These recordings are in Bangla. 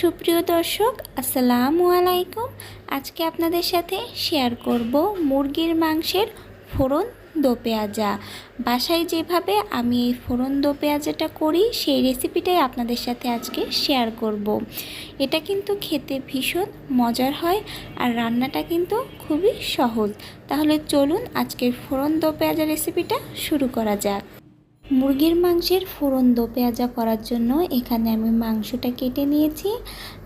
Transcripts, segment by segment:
সুপ্রিয় দর্শক, আসসালামু আলাইকুম। আজকে আপনাদের সাথে শেয়ার করব মুরগির মাংসের ফোড়ন দো পেঁয়াজা। বাসায় যেভাবে আমি এই ফোড়ন দো পেঁয়াজাটা করি, সেই রেসিপিটাই আপনাদের সাথে আজকে শেয়ার করব। এটা কিন্তু খেতে ভীষণ মজার হয় আর রান্নাটা কিন্তু খুবই সহজ। তাহলে চলুন আজকের ফোড়ন দো পেঁয়াজা রেসিপিটা শুরু করা যাক। মুরগির মাংসের ফোড়ন দো পেঁয়াজা করার জন্য এখানে আমি মাংসটা কেটে নিয়েছি।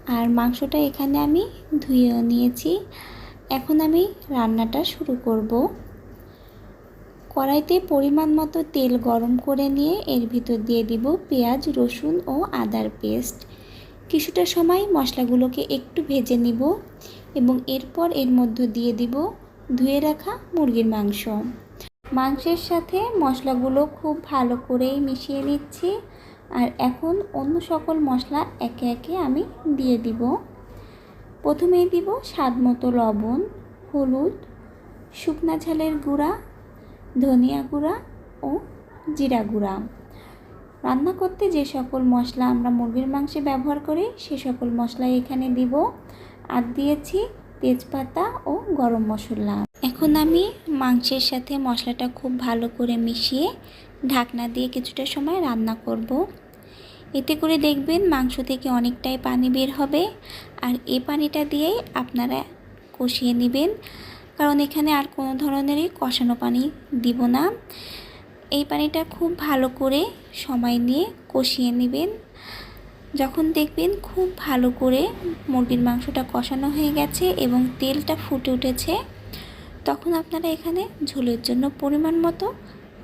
আর মাংসটা এখানে আমি ধুয়েও নিয়েছি। এখন আমি রান্নাটা শুরু করব। কড়াইতে পরিমাণ মতো তেল গরম করে নিয়ে এর ভিতর দিয়ে দিব পেঁয়াজ, রসুন ও আদার পেস্ট। কিছুটা সময় মশলাগুলোকে একটু ভেজে নিব এবং এরপর এর মধ্যে দিয়ে দিব ধুয়ে রাখা মুরগির মাংস। মাংসের সাথে মশলাগুলো খুব ভালো করেই মিশিয়ে নিচ্ছি। আর এখন অন্য সকল মশলা একে একে আমি দিয়ে দিব। প্রথমেই দিব স্বাদ মতো লবণ, হলুদ, শুকনা ঝালের গুঁড়া, ধনিয়া গুঁড়া ও জিরা গুঁড়া। রান্না করতে যে সকল মশলা আমরা মুরগির মাংসে ব্যবহার করি, সে সকল মশলা এখানে দিব। আর দিয়েছি তেজপাতা ও গরম মশলা। এখন আমি মাংসের সাথে মশলাটা খুব ভালো করে মিশিয়ে ঢাকনা দিয়ে কিছুটা সময় রান্না করব। এতে করে দেখবেন মাংস থেকে অনেকটাই পানি বের হবে। আর এ পানিটা দিয়েই আপনারা কষিয়ে নেবেন। কারণ এখানে আর কোনো ধরনেরই কষানো পানি দিব না। এই পানিটা খুব ভালো করে সময় নিয়ে কষিয়ে নেবেন। যখন দেখবেন খুব ভালো করে মুরগির মাংসটা কষানো হয়ে গেছে এবং তেলটা ফুটে উঠেছে। তখন আপনারা এখানে ঝোলের জন্য পরিমাণ মতো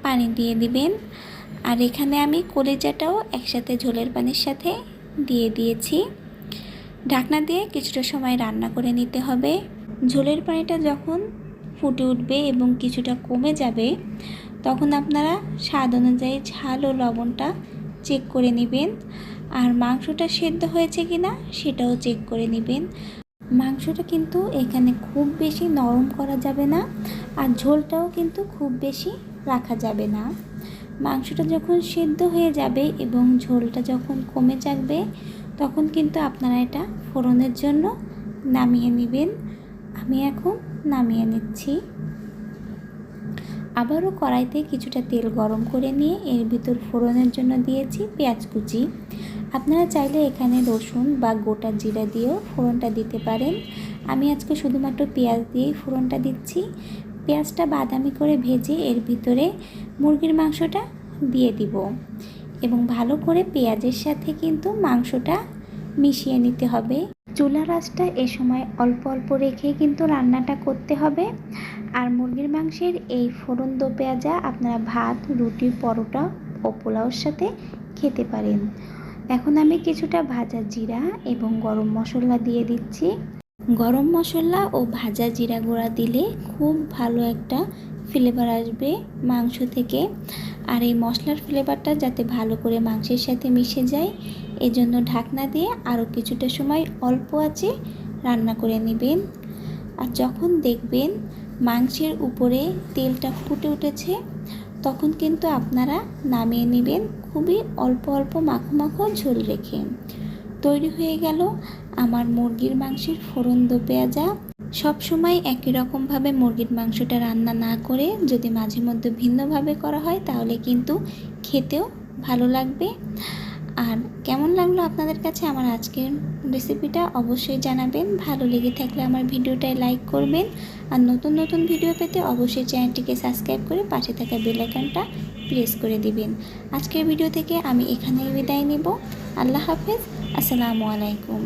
পানি দিয়ে দিবেন। আর এখানে আমি কলিজাটাও একসাথে ঝোলের পানির সাথে দিয়ে দিয়েছি। ঢাকনা দিয়ে কিছুটা সময় রান্না করে নিতে হবে। ঝোলের পানিটা যখন ফুটে উঠবে এবং কিছুটা কমে যাবে, তখন আপনারা স্বাদ অনুযায়ী ঝাল ও লবণটা চেক করে নেবেন। আর মাংসটা সেদ্ধ হয়েছে কি না সেটাও চেক করে নেবেন। মাংসটা কিন্তু এখানে খুব বেশি নরম করা যাবে না আর ঝোলটাও কিন্তু খুব বেশি রাখা যাবে না। মাংসটা যখন সেদ্ধ হয়ে যাবে এবং ঝোলটা যখন কমে যাবে, তখন কিন্তু আপনারা এটা ফোড়নের জন্য নামিয়ে নেবেন। আমি এখন নামিয়ে নিচ্ছি। আবারও কড়াইতে কিছুটা তেল গরম করে নিয়ে এর ভিতর ফোড়নের জন্য দিয়েছি পেঁয়াজ কুচি। আপনারা চাইলে এখানে রসুন বা গোটা জিরা দিয়েও ফোড়নটা দিতে পারেন। আমি আজকে শুধুমাত্র পেঁয়াজ দিয়েই ফোড়নটা দিচ্ছি। পেঁয়াজটা বাদামি করে ভেজে এর ভিতরে মুরগির মাংসটা দিয়ে দিব এবং ভালো করে পেঁয়াজের সাথে কিন্তু মাংসটা মিশিয়ে নিতে হবে। চুলা রাসটা এ সময় অল্প অল্প রেখে কিন্তু রান্নাটা করতে হবে। আর মুরগির মাংসের এই ফোড়ন দো পেঁয়াজা আপনারা ভাত, রুটি, পরোটা ও পোলাওর সাথে খেতে পারেন। এখন আমি কিছুটা ভাজা জিরা এবং গরম মশলা দিয়ে দিচ্ছি। গরম মশলা ও ভাজা জিরা গুঁড়া দিলে খুব ভালো একটা ফ্লেভার আসবে মাংস থেকে। আর এই মশলার ফ্লেভারটা যাতে ভালো করে মাংসের সাথে মিশে যায়, এজন্য ঢাকনা দিয়ে আরও কিছুটা সময় অল্প আছে রান্না করে নেবেন। আর যখন দেখবেন মাংসের উপরে তেলটা ফুটে উঠেছে তখন কিন্তু আপনারা নামিয়ে নেবেন খুবই অল্প অল্প মাখো মাখো ঝোল রেখে। তৈরি হয়ে গেল আমার মুরগির মাংসের ফোড়ন দো পেঁয়াজা। সবসময় একই রকমভাবে মুরগির মাংসটা রান্না না করে যদি মাঝে মধ্যে ভিন্নভাবে করা হয় তাহলে কিন্তু খেতেও ভালো লাগবে। আর কেমন লাগল আপনাদের কাছে আমার আজকের রেসিপিটা অবশ্যই জানাবেন। ভালো লেগে থাকলে আমার ভিডিওটায় লাইক করবেন। আর নতুন নতুন ভিডিও পেতে অবশ্যই চ্যানেলটিকে সাবস্ক্রাইব করে পাশে থাকা বেলাইকানটা প্রেস করে দিবেন। আজকের ভিডিও থেকে আমি এখানেই বিদায় নেব। আল্লাহ হাফেজ। আসসালামু আলাইকুম।